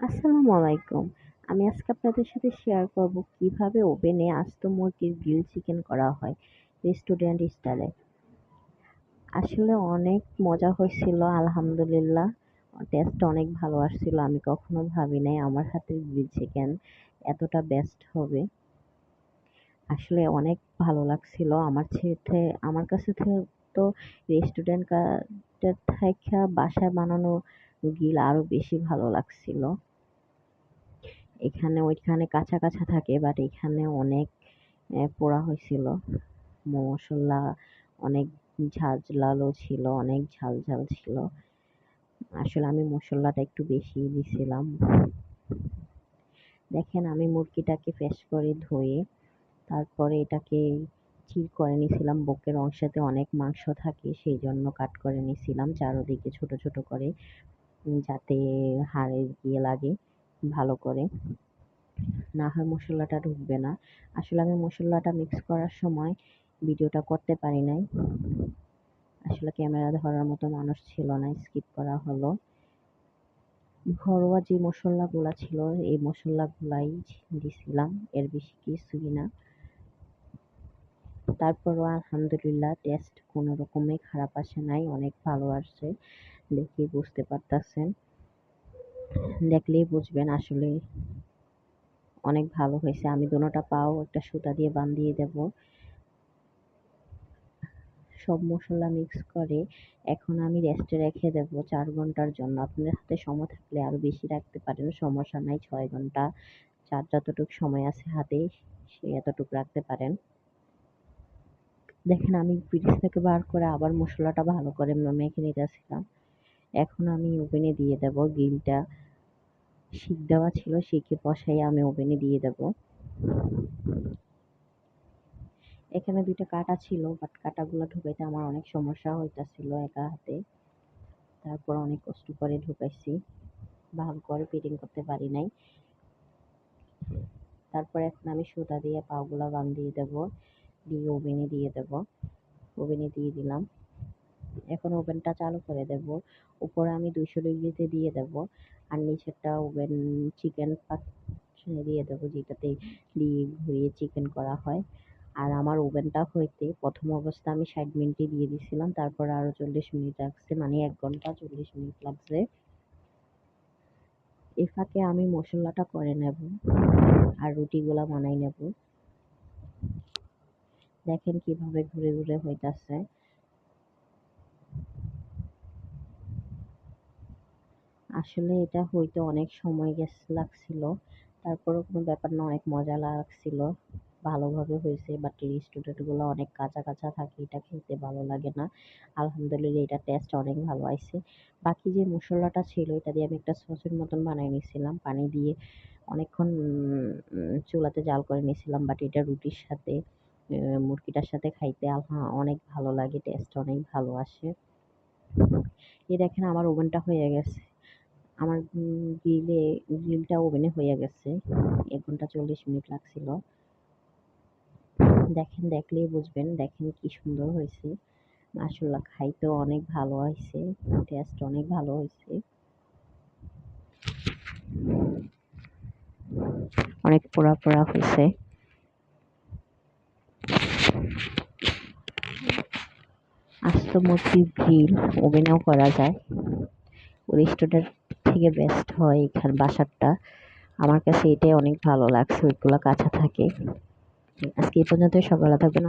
আসসালামু আলাইকুম। আমি আজকে আপনাদের সাথে শেয়ার করব কীভাবে ওভেনে আস্ত মুরগির গ্রিল চিকেন করা হয় রেস্টুরেন্ট স্টাইলে আসলে অনেক মজা হয়েছিল, আলহামদুলিল্লাহ। টেস্ট অনেক ভালো আসছিল, আমি কখনো ভাবি নাই আমার হাতের গ্রিল চিকেন এতটা বেস্ট হবে। আসলে অনেক ভালো লাগছিল, আমার ছেলে, আমার কাছে তো রেস্টুরেন্ট থেকে বাসায় বানানো গ্রিল আরও বেশি ভালো লাগছিল। এখানে ওইখানে কাঁচা কাঁচা থাকে বাট এখানে অনেক পোড়া হয়েছিল। মশলা অনেক ঝাঁঝালো ছিল, অনেক ঝাল ঝাল ছিল। আসলে আমি মশলাটা একটু বেশি দিছিলাম। দেখেন আমি মুরগিটাকে ফ্রেশ করে ধুয়ে তারপরে এটাকে চির করে নিয়েছিলাম বুকের অংশেতে অনেক মাংস থাকে, সেই জন্য কাট করে নিয়েছিলাম চারোদিকে ছোট ছোট করে যাতে হাড়ে গিয়ে লাগে ভালো করে। না হয় মশলাটা ঢুকবে না। আসলে আমি মশলাটা মিক্স করার সময় ভিডিওটা করতে পারি নাই। আসলে ক্যামেরা ধরার মতো মানুষ ছিল না স্কিপ করা হলো। ঘরোয়া যে মশলাগুলো ছিল, এই মশলাগুলাই দিছিলাম। এর বেশি কিছুই না। তারপরও আলহামদুলিল্লাহ টেস্ট কোনো রকমই খারাপ আসে নাই, অনেক ভালো আসছে দেখে বুঝতে পারতেছেন। দেখলেই বুঝবেন আসলে অনেক ভালো হয়েছে। আমি দোনোটা পাও একটা সুতা দিয়ে বান্ধিয়ে দেব। সব মশলা মিক্স করে এখন আমি রেস্টে রেখে দেব চার ঘণ্টার জন্য। আপনার হাতে সময় থাকলে আরও বেশি রাখতে পারেন, সমস্যা নাই, ছয় ঘণ্টা। চার যতটুকু সময় আছে হাতে, সে এতটুকু রাখতে পারেন। দেখেন আমি ফ্রিজ থেকে বার করে আবার মশলাটা ভালো করে মেখে নিতেছিলাম। এখন আমি ওভেনে দিয়ে দেব গ্রিলটা শিক দেওয়া ছিল, শিকে বসাই আমি ওভেনে দিয়ে দেব। এখানে দুইটা কাটা ছিল বাট কাটাগুলো ঢুকাইতে আমার অনেক সমস্যা হইতাছিল একা হাতে। তারপর অনেক কষ্ট করে ঢুকাইছি। ভালো করে ফিটিং করতে পারি নাই। তারপর এখন আমি সুতা দিয়ে পাগুলা বান্ধিয়ে দেব। দিয়ে ওভেনে দিয়ে দেব। ওভেনে দিয়ে দিলাম। এখন ওভেনটা চালু করে দেব। উপরে আমি দুইশো ডিগ্রিতে দিয়ে দেব। আর নিচেরটা ওভেন চিকেন দিয়ে দেবো, যেটাতে দিয়ে ঘুরিয়ে চিকেন করা হয়। আর আমার ওভেনটা হইতে প্রথম অবস্থা আমি ষাট মিনিটে দিয়ে দিছিলাম। তারপর আরও চল্লিশ মিনিট লাগছে মানে এক ঘণ্টা চল্লিশ মিনিট লাগছে। এ ফাঁকে আমি মশলাটা করে নেব আর রুটিগুলা বানাই নেব। দেখেন কীভাবে ঘুরে ঘুরে হইতাছে। আসলে এটা হইতে অনেক সময় গেছে, লাগছিল। তারপরেও কোনো ব্যাপার না, অনেক মজা লাগছিল। ভালোভাবে হয়েছে বাট রেস্টুরেন্টগুলো অনেক কাঁচা কাঁচা থাকে, এটা খেতে ভালো লাগে না। আলহামদুলিল্লাহ এটা টেস্ট অনেক ভালো আসছে বাকি যে মশলাটা ছিল, এটা দিয়ে আমি একটা সসের মতন বানিয়ে নিয়েছিলাম পানি দিয়ে অনেকক্ষণ চুলাতে জাল করে নিয়েছিলাম বাট এটা রুটির সাথে মুরগিটার সাথে খাইতে হ্যাঁ অনেক ভালো লাগে টেস্ট অনেক ভালো আসে। এই দেখেন আমার ওভেনটা হয়ে গেছে। আমার গ্রিলে, গ্রিলটা ওভেনে হয়ে গেছে। এক ঘণ্টা চল্লিশ মিনিট লাগছিল। দেখেন, দেখলেই বুঝবেন, দেখেন কি সুন্দর হয়েছে। মাশাল্লাহ খাইতেও অনেক ভালো হয়েছে টেস্ট অনেক ভালো হয়েছে। অনেক পোড়া পোড়া হয়েছে। আস্ত মুরগির গ্রিল ওভেনেও করা যায়। রেস্টুরেন্ট থেকে বেস্ট হয় এখান, বাসারটা। আমার কাছে এটাই অনেক ভালো লাগছে, ওইগুলো কাঁচা থাকে। আজকে এই পর্যন্ত সকালে থাকবেন।